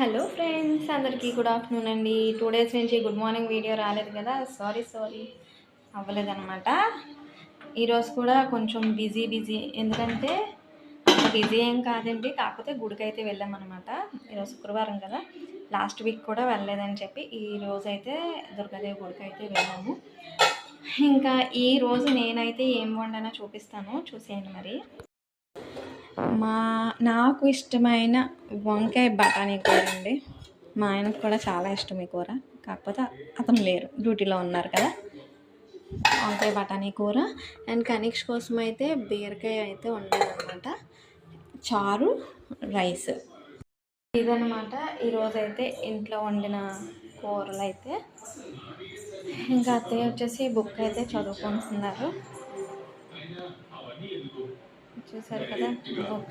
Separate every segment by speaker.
Speaker 1: Hello friends అందరికీ good afternoon అండి. Two days నుంచి గుడ్ మార్నింగ్ వీడియో రాలేదు కదా. సారీ సారీ అవ్వలేదన్నమాట. ఈరోజు కూడా కొంచెం బిజీ బిజీ ఎందుకంటే అంత బిజీ ఏం కాదండి. కాకపోతే గుడికైతే వెళ్ళామన్నమాట. ఈరోజు శుక్రవారం కదా. లాస్ట్ వీక్ కూడా వెళ్ళలేదని చెప్పి ఈ రోజు అయితే దుర్గాదేవి గుడికి అయితే వెళ్ళాము. ఇంకా ఈ రోజు నేనైతే ఏం వండానో చూపిస్తాను. చూసేయండి మరి. మా నాకు ఇష్టమైన వంకాయ బఠానీ కూర అండి. మా ఆయనకు కూడా చాలా ఇష్టం ఈ కూర. కాకపోతే అతను లేరు. డ్యూటీలో ఉన్నారు కదా. వంకాయ బఠానీ కూర. అండ్ కనీక్ష్ కోసం అయితే బీరకాయ అయితే వండాలన్నమాట చారు రైస్. ఇదనమాట ఈరోజైతే ఇంట్లో వండిన కూరలు అయితే ఇంకా అత్తయ్య వచ్చేసి బుక్ అయితే చదువుకుంటున్నారు. చూసారు కదా? బుక్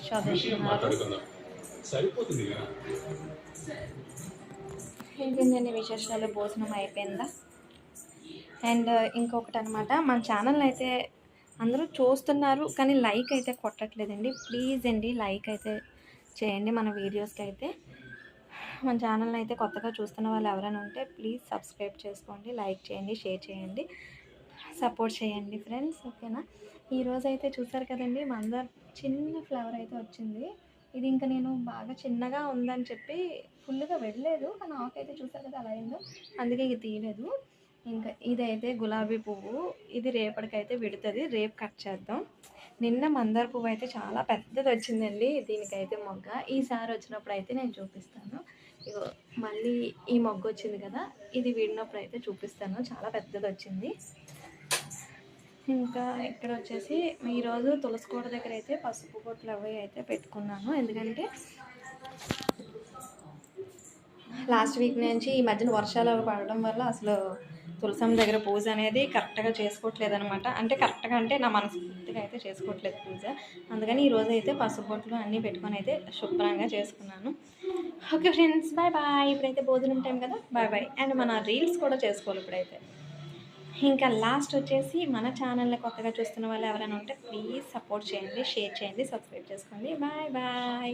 Speaker 1: ఇంకేంటండి విశేషాలు? భోజనం అయిపోయిందా? అండ్ ఇంకొకటి అనమాట మన ఛానల్ అయితే అందరూ చూస్తున్నారు కానీ లైక్ అయితే కొట్టట్లేదండి. ప్లీజ్ అండి లైక్ అయితే చేయండి మన వీడియోస్కి అయితే. మన ఛానల్ అయితే కొత్తగా చూస్తున్న వాళ్ళు ఎవరైనా ఉంటే ప్లీజ్ సబ్స్క్రైబ్ చేసుకోండి లైక్ చేయండి షేర్ చేయండి సపోర్ట్ చేయండి ఫ్రెండ్స్ ఓకేనా? ఈరోజు అయితే చూసారు కదండి మందార్ చిన్న ఫ్లవర్ అయితే వచ్చింది. ఇది ఇంకా నేను బాగా చిన్నగా ఉందని చెప్పి ఫుల్గా వెళ్ళలేదు కానీ అయితే చూసారు కదా అలా అయిందో అందుకే ఇది తీయలేదు. ఇంకా ఇదైతే గులాబీ పువ్వు ఇది రేపటికైతే విడుతుంది రేపు కట్ చేద్దాం. నిన్న మందార పువ్వు అయితే చాలా పెద్దది వచ్చిందండి దీనికైతే మొగ్గ. ఈసారి వచ్చినప్పుడు అయితే నేను చూపిస్తాను. ఇగో మళ్ళీ ఈ మొగ్గ వచ్చింది కదా ఇది విడినప్పుడు అయితే చూపిస్తాను చాలా పెద్దది వచ్చింది. ఇంకా ఇక్కడ వచ్చేసి ఈరోజు తులసి కోట దగ్గర అయితే పసుపు బొట్లు అవి అయితే పెట్టుకున్నాను. ఎందుకంటే లాస్ట్ వీక్ నుంచి ఈ మధ్యన వర్షాలు అవి పడడం వల్ల అసలు తులసం దగ్గర పూజ అనేది కరెక్ట్గా చేసుకోవట్లేదు అనమాట అంటే కరెక్ట్గా అంటే నా మనస్ఫూర్తిగా అయితే చేసుకోవట్లేదు పూజ. అందుకని ఈరోజు అయితే పసుపు బొట్లు అన్నీ పెట్టుకొని అయితే శుభ్రంగా చేసుకున్నాను. Okay friends bye bye. ఇప్పుడైతే భోజనం టైం కదా. Bye bye. అండ్ మన రీల్స్ కూడా చేసుకోవాలి ఇప్పుడైతే. ఇంకా లాస్ట్ వచ్చేసి మన ఛానల్ని కొత్తగా చూస్తున్న వాళ్ళు ఎవరైనా ఉంటే ప్లీజ్ సపోర్ట్ చేయండి షేర్ చేయండి సబ్స్క్రైబ్ చేసుకోండి. Bye bye